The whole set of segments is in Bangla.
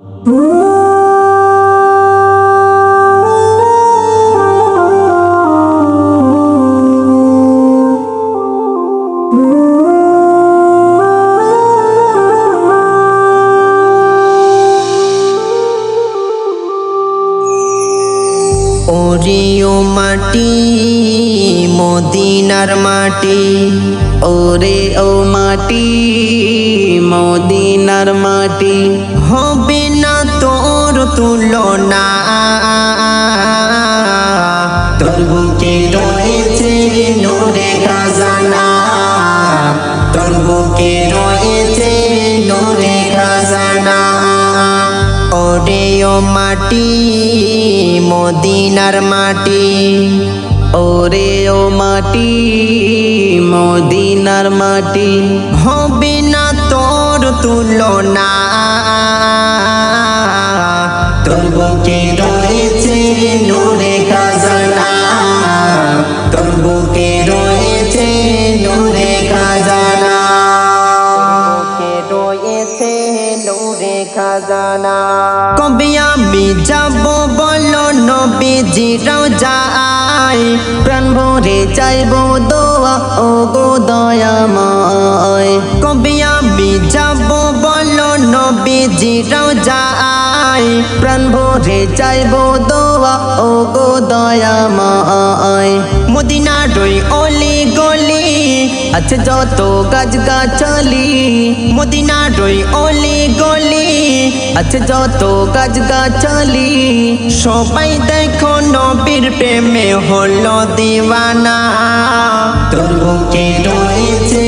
ওরিও মাটি মদিনার মাটি ওরে ও মাটি মদিনার মাটি তুলনা। তোর বুকে রয়েছে নোরে খাজানা। তোর বুকে রয়েছে নোরে খাজানা। ওরে ও মাটি, মদিনার মাটি। ওরে ও মাটি, মদিনার মাটি। হবে না তোর তুলনা। খাজানা কবে আমি যাব বলো নবীজি যায় প্রাণ ভরে চাইব দোয়া ও গো দয়াময়। কবে আমি যাব বলো নবীজি যায় প্রাণ ভরে চাইব দোয়া ও গো দয়াময়। মদিনা রই আছে যত গাছ গাছালি, মদিনা রই অলি গলি। আছে যত গাছ গাছালি, সবাই দেখো নবীর প্রেমে হলো দিওয়ানা। তোর বুকে রয়েছে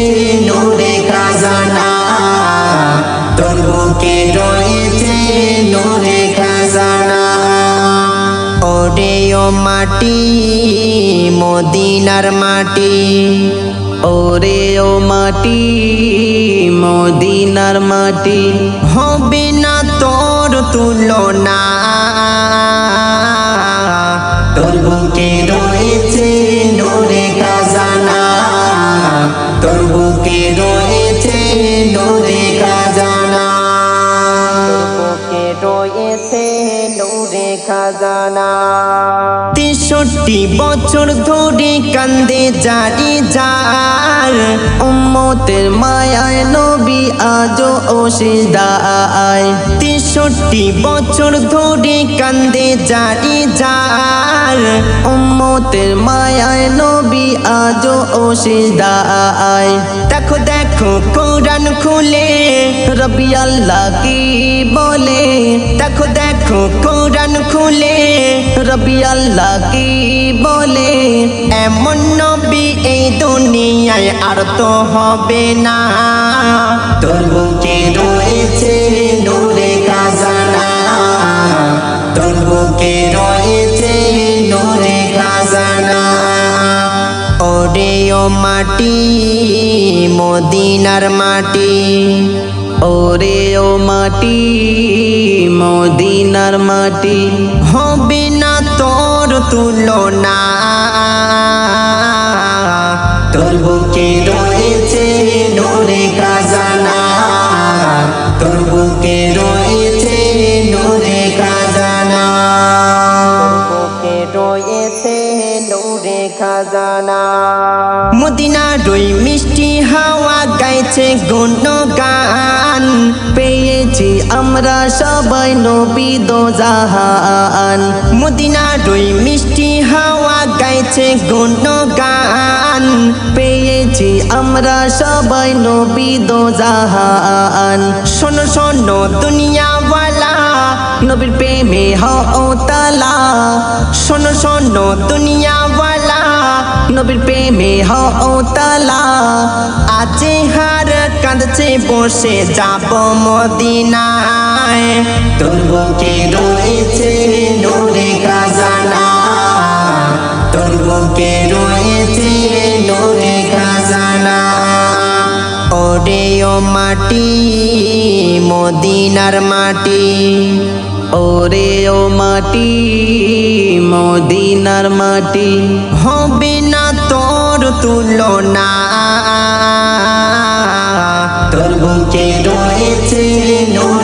নূরে খাজানা। তোর বুকে রয়েছে নূরে খাজানা। ওরে মাটি, মদিনার মাটি। ওরে ও মাটি, মদিনার মাটি, হবে না তোর তুলনা। তোর বুকে রয়েছে নোরে খাজানা, তোর বুকে রয়েছে নোরে খাজানা। বুকে রয়েছে নোরে খাজানা। তেষট্টি বছর ধরে কান্দে জারি যার উম্মতের মায়ায় নবী আজও ওসিদায় তেষট্টি বছর ধরে কান্দে জারি যার উম্মতের মায়ায় নবী আজও ওসিদায় দেখো দেখো, কোরআন খুলে, রবি আল্লাহ কি বলে? দেখো খুলে রবি আল্লাহ কি বলে এমন নবী এই দুনিয়ায় আর তো হবে না। তোর বুকে রয়েছে নূরে খাজানা। তোর বুকে রয়েছে নূরে খাজানা। ওরে ও মাটি মদিনার মাটি। ওরে ও মাটি মদিনার মাটি হবে না তোর তুলনা। তোর বুকে রয়েছে নোরে খাজানা। মদিনা রই মিষ্টি হাওয়া গাইছে গুণগান। পেয়েছি আমরা সবাই নবী দো জাহান। মদিনা রই মিষ্টি হাওয়া গাইছে গুণগান। পেয়েছি আমরা সবাই নবী দো জাহান। শোনো শোনো দুনিয়াওয়ালা নবীর প্রেমে হও তালা শোনো শোনো, দুনিয়াওয়ালা। নবীর প্রেমে হও তালা আছে হার কাঁদছে বসে, যাব মদিনায়। তোর বুকে রয়েছে নোরে খাজানা। তোর বুকে রয়েছে নোরে খাজানা। ওরে ও মাটি, মদিনার মাটি। ওরে ও মাটি মদিনার মাটি হবে না তোর তুলনা। তোর বুকে রয়েছে নোরে